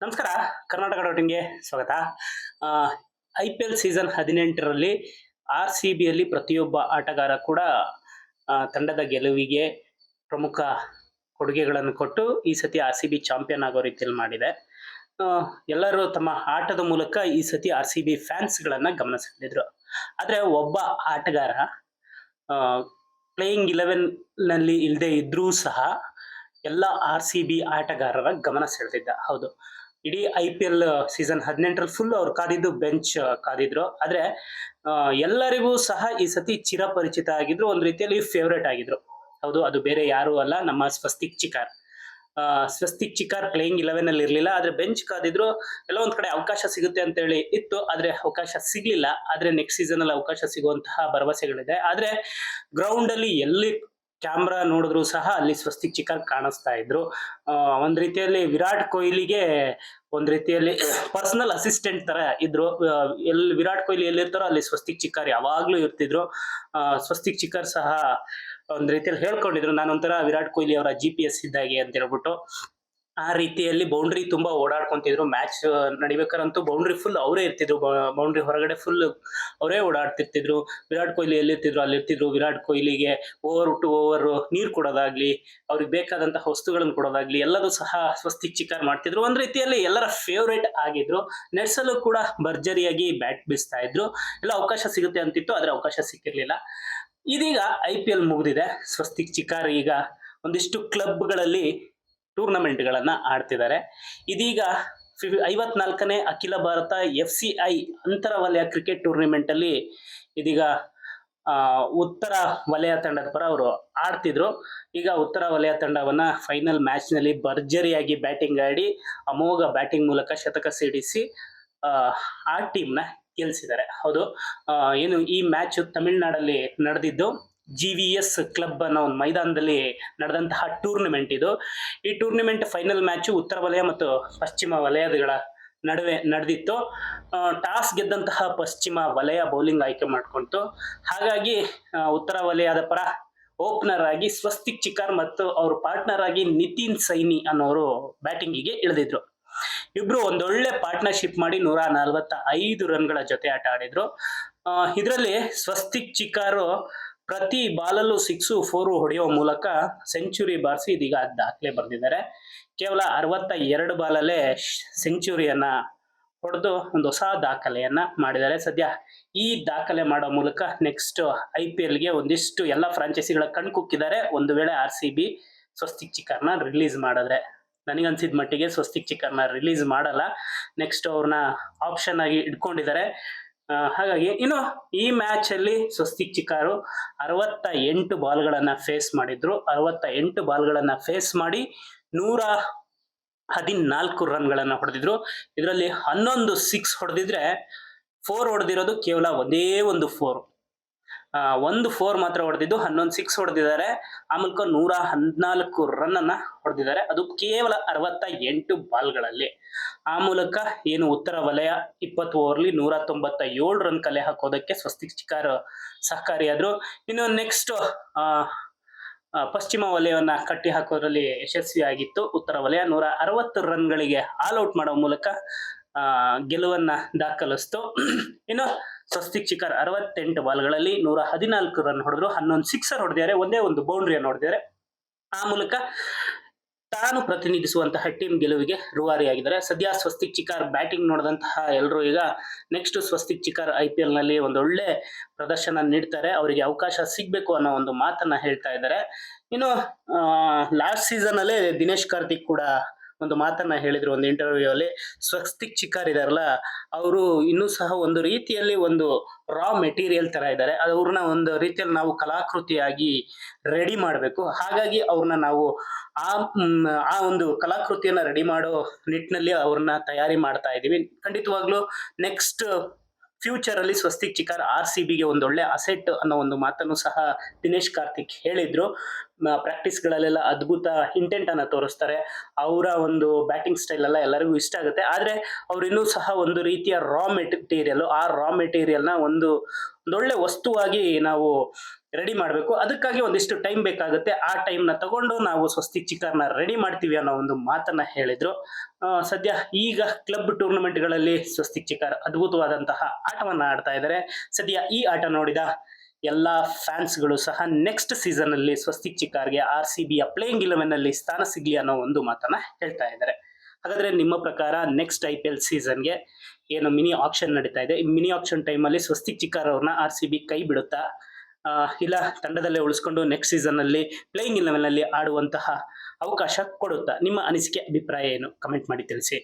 ನಮಸ್ಕಾರ, ಕರ್ನಾಟಕ ಡಾಟಿಂಗ್ಗೆ ಸ್ವಾಗತ. ಐ ಪಿ ಎಲ್ ಸೀಸನ್ ಹದಿನೆಂಟರಲ್ಲಿ ಆರ್ ಸಿ ಬಿಯಲ್ಲಿ ಪ್ರತಿಯೊಬ್ಬ ಆಟಗಾರ ಕೂಡ ತಂಡದ ಗೆಲುವಿಗೆ ಪ್ರಮುಖ ಕೊಡುಗೆಗಳನ್ನು ಕೊಟ್ಟು ಈ ಸತಿ ಆರ್ ಸಿ ಬಿ ಚಾಂಪಿಯನ್ ಆಗೋ ರೀತಿಯಲ್ಲಿ ಮಾಡಿದೆ. ಎಲ್ಲರೂ ತಮ್ಮ ಆಟದ ಮೂಲಕ ಈ ಸತಿ ಆರ್ ಸಿ ಬಿ ಫ್ಯಾನ್ಸ್ಗಳನ್ನು ಗಮನ ಸೆಳೆದಿದ್ರು ಆದರೆ ಒಬ್ಬ ಆಟಗಾರ ಪ್ಲೇಯಿಂಗ್ ಇಲೆವೆನ್ನಲ್ಲಿ ಇಲ್ಲದೆ ಇದ್ರೂ ಸಹ ಎಲ್ಲ ಆರ್ ಸಿ ಬಿ ಆಟಗಾರರ ಗಮನ ಸೆಳೆದಿದ್ದ. ಹೌದು. ಇಡೀ ಐ ಪಿ ಎಲ್ ಸೀಸನ್ ಹದಿನೆಂಟರಲ್ಲಿ ಫುಲ್ ಅವ್ರು ಕಾದಿದ್ದು ಬೆಂಚ್ ಕಾದಿದ್ರು. ಆದ್ರೆ ಎಲ್ಲರಿಗೂ ಸಹ ಈ ಸತಿ ಚಿರಪರಿಚಿತ ಆಗಿದ್ರು, ಒಂದು ರೀತಿಯಲ್ಲಿ ಫೇವ್ರೇಟ್ ಆಗಿದ್ರು. ಹೌದು, ಅದು ಬೇರೆ ಯಾರು ಅಲ್ಲ, ನಮ್ಮ ಸ್ವಸ್ತಿಕ್ ಚಿಕಾರ್ ಸ್ವಸ್ತಿಕ್ ಚಿಕಾರ್ ಪ್ಲೇಯಿಂಗ್ ಇಲೆವೆನ್ ಅಲ್ಲಿ ಇರಲಿಲ್ಲ, ಆದ್ರೆ ಬೆಂಚ್ ಕಾದಿದ್ರು, ಎಲ್ಲ ಒಂದ್ ಕಡೆ ಅವಕಾಶ ಸಿಗುತ್ತೆ ಅಂತ ಹೇಳಿ ಇತ್ತು. ಆದ್ರೆ ಅವಕಾಶ ಸಿಗ್ಲಿಲ್ಲ. ಆದ್ರೆ ನೆಕ್ಸ್ಟ್ ಸೀಸನ್ ಅಲ್ಲಿ ಅವಕಾಶ ಸಿಗುವಂತಹ ಭರವಸೆಗಳಿದೆ. ಆದ್ರೆ ಗ್ರೌಂಡ್ ಅಲ್ಲಿ ಎಲ್ಲಿ ಕ್ಯಾಮ್ರಾ ನೋಡಿದ್ರು ಸಹ ಅಲ್ಲಿ ಸ್ವಸ್ತಿಕ್ ಚಿಕ್ಕ ಕಾಣಿಸ್ತಾ ಇದ್ರು. ಒಂದ್ ರೀತಿಯಲ್ಲಿ ವಿರಾಟ್ ಕೊಹ್ಲಿಗೆ ಒಂದ್ ರೀತಿಯಲ್ಲಿ ಪರ್ಸನಲ್ ಅಸಿಸ್ಟೆಂಟ್ ತರ ಇದ್ರು. ಎಲ್ಲಿ ವಿರಾಟ್ ಕೊಹ್ಲಿ ಎಲ್ಲಿರ್ತಾರೋ ಅಲ್ಲಿ ಸ್ವಸ್ತಿಕ್ ಚಿಕ್ಕರ್ ಯಾವಾಗ್ಲೂ ಇರ್ತಿದ್ರು. ಸ್ವಸ್ತಿಕ್ ಚಿಕ್ಕರ್ ಸಹ ಒಂದ್ ರೀತಿಯಲ್ಲಿ ಹೇಳ್ಕೊಂಡಿದ್ರು. ನಾನೊಂಥರ ವಿರಾಟ್ ಕೊಹ್ಲಿ ಅವರ ಜಿ ಪಿ ಎಸ್ ಇದ್ದಾಗೆ ಅಂತ ಹೇಳ್ಬಿಟ್ಟು. ಆ ರೀತಿಯಲ್ಲಿ ಬೌಂಡ್ರಿ ತುಂಬಾ ಓಡಾಡ್ಕೊಂತಿದ್ರು. ಮ್ಯಾಚ್ ನಡಿಬೇಕಾರಂತೂ ಬೌಂಡ್ರಿ ಫುಲ್ ಅವರೇ ಇರ್ತಿದ್ರು. ಬೌಂಡ್ರಿ ಹೊರಗಡೆ ಫುಲ್ ಅವರೇ ಓಡಾಡ್ತಿರ್ತಿದ್ರು. ವಿರಾಟ್ ಕೊಹ್ಲಿ ಎಲ್ಲಿರ್ತಿದ್ರು? ಅಲ್ಲಿ ಇರ್ತಿದ್ರು ವಿರಾಟ್ ಕೊಹ್ಲಿಗೆ ಓವರ್ ಟು ಓವರ್ ನೀರು ಕೊಡೋದಾಗ್ಲಿ, ಅವ್ರಿಗೆ ಬೇಕಾದಂತಹ ವಸ್ತುಗಳನ್ನು ಕೊಡೋದಾಗ್ಲಿ, ಎಲ್ಲದೂ ಸಹ ಸ್ವಸ್ತಿ ಚಿಕಾರ್ ಮಾಡ್ತಿದ್ರು. ಒಂದ್ ರೀತಿಯಲ್ಲಿ ಎಲ್ಲರ ಫೇವ್ರೇಟ್ ಆಗಿದ್ರು. ನೆಡ್ಸಲು ಕೂಡ ಭರ್ಜರಿಯಾಗಿ ಬ್ಯಾಟ್ ಬೀಸ್ತಾ ಇದ್ರು. ಎಲ್ಲ ಅವಕಾಶ ಸಿಗುತ್ತೆ ಅಂತಿತ್ತು, ಆದ್ರೆ ಅವಕಾಶ ಸಿಕ್ಕಿರ್ಲಿಲ್ಲ. ಇದೀಗ ಐ ಪಿ ಎಲ್ ಮುಗಿದಿದೆ. ಸ್ವಸ್ತಿಕ್ ಚಿಕಾರ್ ಈಗ ಒಂದಿಷ್ಟು ಕ್ಲಬ್ಗಳಲ್ಲಿ ಟೂರ್ನಮೆಂಟ್ಗಳನ್ನ ಆಡ್ತಿದ್ದಾರೆ. ಇದೀಗ ಫಿ- ಐವತ್ನಾಲ್ಕನೇ ಅಖಿಲ ಭಾರತ ಎಫ್ ಸಿ ಐ ಅಂತರ ವಲಯ ಕ್ರಿಕೆಟ್ ಟೂರ್ನಿಮೆಂಟ್ ಅಲ್ಲಿ ಇದೀಗ ಉತ್ತರ ವಲಯ ತಂಡದ ಪರ ಅವರು ಆಡ್ತಿದ್ರು. ಈಗ ಉತ್ತರ ವಲಯ ತಂಡವನ್ನ ಫೈನಲ್ ಮ್ಯಾಚ್ನಲ್ಲಿ ಭರ್ಜರಿಯಾಗಿ ಬ್ಯಾಟಿಂಗ್ ಆಡಿ ಅಮೋಘ ಬ್ಯಾಟಿಂಗ್ ಮೂಲಕ ಶತಕ ಸಿಡಿಸಿ ಆ, ಟೀಮ್ನ ಗೆಲ್ಸಿದ್ದಾರೆ. ಹೌದು ಏನು ಈ ಮ್ಯಾಚ್ ತಮಿಳ್ನಾಡಲ್ಲಿ ನಡೆದಿದ್ದು ಜಿ ವಿ ಎಸ್ ಕ್ಲಬ್ ಅನ್ನೋ ಒಂದು ಮೈದಾನದಲ್ಲಿ ನಡೆದಂತಹ ಟೂರ್ನಿಮೆಂಟ್ ಇದು. ಈ ಟೂರ್ನಿಮೆಂಟ್ ಫೈನಲ್ ಮ್ಯಾಚ್ ಉತ್ತರ ವಲಯ ಮತ್ತು ಪಶ್ಚಿಮ ವಲಯಗಳ ನಡುವೆ ನಡೆದಿತ್ತು. ಟಾಸ್ ಗೆದ್ದಂತಹ ಪಶ್ಚಿಮ ವಲಯ ಬೌಲಿಂಗ್ ಆಯ್ಕೆ ಮಾಡ್ಕೊಂತು. ಹಾಗಾಗಿ ಉತ್ತರ ವಲಯದ ಪರ ಓಪನರ್ ಆಗಿ ಸ್ವಸ್ತಿಕ್ ಚಿಕಾರ್ ಮತ್ತು ಅವ್ರ ಪಾರ್ಟ್ನರ್ ಆಗಿ ನಿತಿನ್ ಸೈನಿ ಅನ್ನೋರು ಬ್ಯಾಟಿಂಗಿಗೆ ಇಳಿದಿದ್ರು. ಇಬ್ರು ಒಂದೊಳ್ಳೆ ಪಾರ್ಟ್ನರ್ಶಿಪ್ ಮಾಡಿ ನೂರ ನಲವತ್ತ ಐದು ರನ್ಗಳ ಜೊತೆ ಆಟ ಆಡಿದ್ರು. ಇದರಲ್ಲಿ ಸ್ವಸ್ತಿಕ್ ಚಿಕಾರು ಪ್ರತಿ ಬಾಲಲ್ಲೂ ಸಿಕ್ಸು ಫೋರು ಹೊಡೆಯುವ ಮೂಲಕ ಸೆಂಚುರಿ ಬಾರಿಸಿ ಇದೀಗ ದಾಖಲೆ ಬರೆದಿದ್ದಾರೆ. ಕೇವಲ ಅರವತ್ತ ಎರಡು ಬಾಲಲ್ಲೇ ಸೆಂಚುರಿಯನ್ನು ಹೊಡೆದು ಒಂದು ಹೊಸ ದಾಖಲೆಯನ್ನ ಮಾಡಿದ್ದಾರೆ. ಸದ್ಯ ಈ ದಾಖಲೆ ಮಾಡೋ ಮೂಲಕ ನೆಕ್ಸ್ಟ್ ಐ ಪಿ ಎಲ್ಗೆ ಒಂದಿಷ್ಟು ಎಲ್ಲ ಫ್ರಾಂಚೈಸಿಗಳ ಕಣ್ಕುಕ್ಕಿದ್ದಾರೆ ಒಂದು ವೇಳೆ ಆರ್ ಸಿ ಬಿ ಸ್ವಸ್ತಿಕ್ ಚಿಕರ್ನ ರಿಲೀಸ್ ಮಾಡಿದ್ರೆ. ನನಗನ್ಸಿದ ಮಟ್ಟಿಗೆ ಸ್ವಸ್ತಿಕ್ ಚಿಕರ್ನ ರಿಲೀಸ್ ಮಾಡಲ್ಲ. ನೆಕ್ಸ್ಟ್ ಅವ್ರನ್ನ ಆಪ್ಷನ್ ಆಗಿ ಇಟ್ಕೊಂಡಿದ್ದಾರೆ. ಹಾಗಾಗಿ ಇನ್ನು ಈ ಮ್ಯಾಚ್ ಅಲ್ಲಿ ಸ್ವಸ್ತಿಕ್ ಚಿಕಾರು ಅರವತ್ತ ಎಂಟು ಬಾಲ್ಗಳನ್ನ ಫೇಸ್ ಮಾಡಿದ್ರು. ಅರವತ್ತ ಎಂಟು ಬಾಲ್ಗಳನ್ನ ಫೇಸ್ ಮಾಡಿ ನೂರ ಹದಿನಾಲ್ಕು ರನ್ಗಳನ್ನ ಹೊಡೆದಿದ್ರು. ಇದರಲ್ಲಿ ಹನ್ನೊಂದು ಸಿಕ್ಸ್ ಹೊಡೆದಿದ್ರೆ ಫೋರ್ ಹೊಡೆದಿರೋದು ಕೇವಲ ಒಂದೇ ಒಂದು ಫೋರ್ ಒಂದು ಫೋರ್ ಮಾತ್ರ ಹೊಡೆದಿದ್ದು, ಹನ್ನೊಂದು ಸಿಕ್ಸ್ ಹೊಡೆದಿದ್ದಾರೆ. ಆ ಮೂಲಕ ನೂರ ಹದಿನಾಲ್ಕು ರನ್ ಅನ್ನ ಹೊಡೆದಿದ್ದಾರೆ. ಅದು ಕೇವಲ ಅರವತ್ತ ಎಂಟು ಬಾಲ್ಗಳಲ್ಲಿ. ಆ ಮೂಲಕ ಏನು ಉತ್ತರ ವಲಯ ಇಪ್ಪತ್ತು ಓವರ್ಲಿ ನೂರ ತೊಂಬತ್ತ ಏಳು ರನ್ ಕಲೆ ಹಾಕೋದಕ್ಕೆ ಸ್ವಸ್ತಿ ಚಿಕಾರ್ ಸಹಕಾರಿಯಾದ್ರು ಇನ್ನು ನೆಕ್ಸ್ಟ್ ಪಶ್ಚಿಮ ವಲಯವನ್ನ ಕಟ್ಟಿ ಹಾಕೋದ್ರಲ್ಲಿ ಯಶಸ್ವಿಯಾಗಿತ್ತು ಉತ್ತರ ವಲಯ. ನೂರ ಅರವತ್ತು ರನ್ಗಳಿಗೆ ಆಲ್ ಔಟ್ ಮಾಡೋ ಮೂಲಕ ಆ, ಗೆಲುವನ್ನ ದಾಖಲಿಸ್ತು. ಇನ್ನು ಸ್ವಸ್ತಿಕ್ ಚಿಕರ್ ಅರವತ್ತೆಂಟು ಬಾಲ್ಗಳಲ್ಲಿ ನೂರ ಹದಿನಾಲ್ಕು ರನ್ ಹೊಡೆದ್ರು. ಹನ್ನೊಂದು ಸಿಕ್ಸರ್ ಹೊಡೆದಿದ್ದಾರೆ. ಒಂದೇ ಒಂದು ಬೌಂಡ್ರಿಯನ್ನು ಹೊಡೆದಿದ್ದಾರೆ. ಆ ಮೂಲಕ ತಾನು ಪ್ರತಿನಿಧಿಸುವಂತಹ ಟೀಮ್ ಗೆಲುವಿಗೆ ರೂವಾರಿಯಾಗಿದ್ದಾರೆ. ಸದ್ಯ ಸ್ವಸ್ತಿಕ್ ಚಿಕಾರ್ ಬ್ಯಾಟಿಂಗ್ ನೋಡಿದಂತಹ ಎಲ್ಲರೂ ಈಗ next Swastik Chikara I P ಎಲ್ನಲ್ಲಿ ಒಂದು ಒಳ್ಳೆ ಪ್ರದರ್ಶನ ನೀಡ್ತಾರೆ. ಅವರಿಗೆ ಅವಕಾಶ ಸಿಗ್ಬೇಕು ಅನ್ನೋ ಒಂದು ಮಾತನ್ನ ಹೇಳ್ತಾ ಇದ್ದಾರೆ. ಇನ್ನು ಲಾಸ್ಟ್ ಸೀಸನ್ ಅಲ್ಲೇ ದಿನೇಶ್ ಕಾರ್ತಿಕ್ ಕೂಡ ಒಂದು ಮಾತನ್ನ ಹೇಳಿದ್ರು ಒಂದು ಇಂಟರ್ವ್ಯೂ ಅಲ್ಲಿ. ಸ್ವಸ್ತಿಕ್ ಚಿಕ್ಕಾರ್ ಇದಾರಲ್ಲ, ಅವರು ಇನ್ನೂ ಸಹ ಒಂದು ರೀತಿಯಲ್ಲಿ ಒಂದು ರಾ ಮೆಟೀರಿಯಲ್ ತರ ಇದ್ದಾರೆ ಅವ್ರನ್ನ ಒಂದು ರೀತಿಯಲ್ಲಿ ನಾವು ಕಲಾಕೃತಿಯಾಗಿ ರೆಡಿ ಮಾಡಬೇಕು. ಹಾಗಾಗಿ ಅವ್ರನ್ನ ನಾವು ಆ ಆ ಒಂದು ಕಲಾಕೃತಿಯನ್ನ ರೆಡಿ ಮಾಡೋ ನಿಟ್ಟಿನಲ್ಲಿ ಅವ್ರನ್ನ ತಯಾರಿ ಮಾಡ್ತಾ ಇದೀವಿ. ಖಂಡಿತವಾಗ್ಲೂ ನೆಕ್ಸ್ಟ್ ಫ್ಯೂಚರ್ ಅಲ್ಲಿ ಸ್ವಸ್ತಿಕ್ ಚಿಕಾರ್ ಆರ್ ಸಿ ಬಿಗೆ ಒಂದು ಒಳ್ಳೆ ಅಸೆಟ್ ಅನ್ನೋ ಒಂದು ಮಾತನ್ನು ಸಹ ದಿನೇಶ್ ಕಾರ್ತಿಕ್ ಹೇಳಿದ್ರು. ಪ್ರಾಕ್ಟೀಸ್ ಗಳಲ್ಲೆಲ್ಲ ಅದ್ಭುತ ಇಂಟೆಂಟ್ ಅನ್ನ ತೋರಿಸ್ತಾರೆ. ಅವರ ಒಂದು ಬ್ಯಾಟಿಂಗ್ ಸ್ಟೈಲ್ ಎಲ್ಲ ಎಲ್ಲರಿಗೂ ಇಷ್ಟ ಆಗುತ್ತೆ. ಆದ್ರೆ ಅವ್ರು ಇನ್ನೂ ಸಹ ಒಂದು ರೀತಿಯ ರಾ ಮೆಟೀರಿಯಲ್ ಆ ರಾ ಮೆಟೀರಿಯಲ್ನ ಒಂದು ಒಂದೊಳ್ಳೆ ವಸ್ತುವಾಗಿ ನಾವು ರೆಡಿ ಮಾಡಬೇಕು. ಅದಕ್ಕಾಗಿ ಒಂದಿಷ್ಟು ಟೈಮ್ ಬೇಕಾಗುತ್ತೆ. ಆ ಟೈಮ್ನ ತಗೊಂಡು ನಾವು ಸ್ವಸ್ತಿ ಚಿಕನ್ನ ರೆಡಿ ಮಾಡ್ತೀವಿ ಅನ್ನೋ ಒಂದು ಮಾತನ್ನ ಹೇಳಿದ್ರು. ಸದ್ಯ ಈಗ ಕ್ಲಬ್ ಟೂರ್ನಮೆಂಟ್ಗಳಲ್ಲಿ ಸ್ವಸ್ತಿಕ್ ಚಿಕರ್ ಅದ್ಭುತವಾದಂತಹ ಆಟವನ್ನ ಆಡ್ತಾ ಇದ್ದಾರೆ. ಸದ್ಯ ಈ ಆಟ ನೋಡಿದ ಎಲ್ಲ ಫ್ಯಾನ್ಸ್ಗಳು ಸಹ ನೆಕ್ಸ್ಟ್ ಸೀಸನ್ ಅಲ್ಲಿ ಸ್ವಸ್ತಿಕ್ ಚಿಕ್ಕಾರ್ಗೆ ಆರ್ ಸಿ ಬಿಯ ಪ್ಲೇಯಿಂಗ್ ಇಲೆವೆನ್ ಅಲ್ಲಿ ಸ್ಥಾನ ಸಿಗ್ಲಿ ಅನ್ನೋ ಒಂದು ಮಾತನ್ನ ಹೇಳ್ತಾ ಇದ್ದಾರೆ. ಹಾಗಾದ್ರೆ ನಿಮ್ಮ ಪ್ರಕಾರ ನೆಕ್ಸ್ಟ್ ಐ ಪಿ ಎಲ್ ಸೀಸನ್ಗೆ ಏನು ಮಿನಿ ಆಕ್ಷನ್ ನಡೀತಾ ಇದೆ? ಮಿನಿ ಆಕ್ಷನ್ ಟೈಮಲ್ಲಿ ಸ್ವಸ್ತಿಕ್ ಚಿಕ್ಕಾರ್ ಅವ್ರನ್ನ ಆರ್ ಸಿ ಬಿ ಕೈ ಬಿಡುತ್ತಾ? ಇಲ್ಲ, ತಂಡದಲ್ಲೇ ಉಳಿಸ್ಕೊಂಡು ನೆಕ್ಸ್ಟ್ ಸೀಸನ್ ಅಲ್ಲಿ ಪ್ಲೇಯಿಂಗ್ ಇಲೆವೆನ್ ಅಲ್ಲಿ ಆಡುವಂತಹ ಅವಕಾಶ ಕೊಡುತ್ತಾ? ನಿಮ್ಮ ಅನಿಸಿಕೆ, ಅಭಿಪ್ರಾಯ ಏನು? ಕಮೆಂಟ್ ಮಾಡಿ ತಿಳಿಸಿ.